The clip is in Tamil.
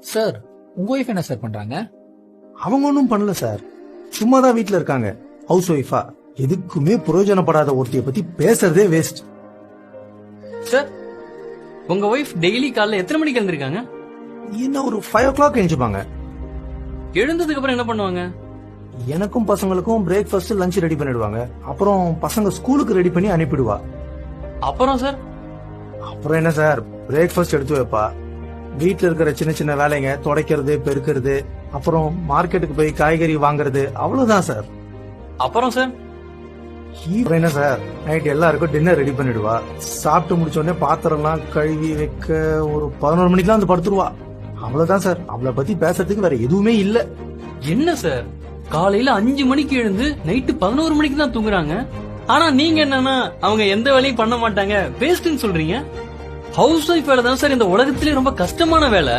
சார் உங்க ஒய்ஃப் என்ன சார் பண்றாங்க? அவங்க ஒன்றும் பண்ணல சார். சும்மா தான் வீட்டில் இருக்காங்க. ஹவுஸ் ஒய்ஃபா எதுக்குமே பிரயோஜனப்படாத ஒருத்திய பத்தி பேசுறதே வேஸ்ட் சார் உங்க ஒய்ஃப் டெய்லி காலைல எத்தனை மணிக்கு எழுந்திருக்காங்க? இன்னும் ஒரு ஃபைவ் ஓ கிளாக் எழுந்துப்பாங்க எழுந்ததுக்கு அப்புறம் என்ன பண்ணுவாங்க? எனக்கும் பசங்களுக்கும் பிரேக்ஃபாஸ்ட் லஞ்ச் ரெடி பண்ணிடுவாங்க. அப்புறம் பசங்க ஸ்கூலுக்கு ரெடி பண்ணி அனுப்பிடுவா. அப்புறம் சார்? அப்புறம் என்ன சார்? பிரேக்ஃபாஸ்ட் எடுத்து வைப்பா. வீட்ல இருக்கிற சின்ன சின்ன வேலைங்க துடைக்கிறது பெருக்கிறது அப்புறம் மார்க்கெட்டுக்கு போய் காய்கறி வாங்குறது அவ்வளவுதான் சார். அப்புறம் சார்? என்ன சார்? நைட் எல்லாருக்கும் டின்னர் ரெடி பண்ணிடுவா. சாப்பிட்டு முடிச்ச உடனே பாத்திரம்லாம் கழுவி வைக்க ஒரு பதினோரு மணிக்கெல்லாம் வந்து படுத்துருவா. அவ்வளவுதான் சார். அவளை பத்தி பேசுறதுக்கு வேற எதுவுமே இல்ல. என்ன சார்? காலையில அஞ்சு மணிக்கு எழுந்து நைட்டு பதினோரு மணிக்கு தான் தூங்குறாங்க. ஆனா நீங்க என்னன்னா அவங்க எந்த வேலையும் பண்ண மாட்டாங்க. வேஸ்ட்னு சொல்றீங்க? ஹவுஸ் ஒய்ஃப் வேலை தான் சார்? இந்த உலகத்திலே ரொம்ப கஷ்டமான வேலை.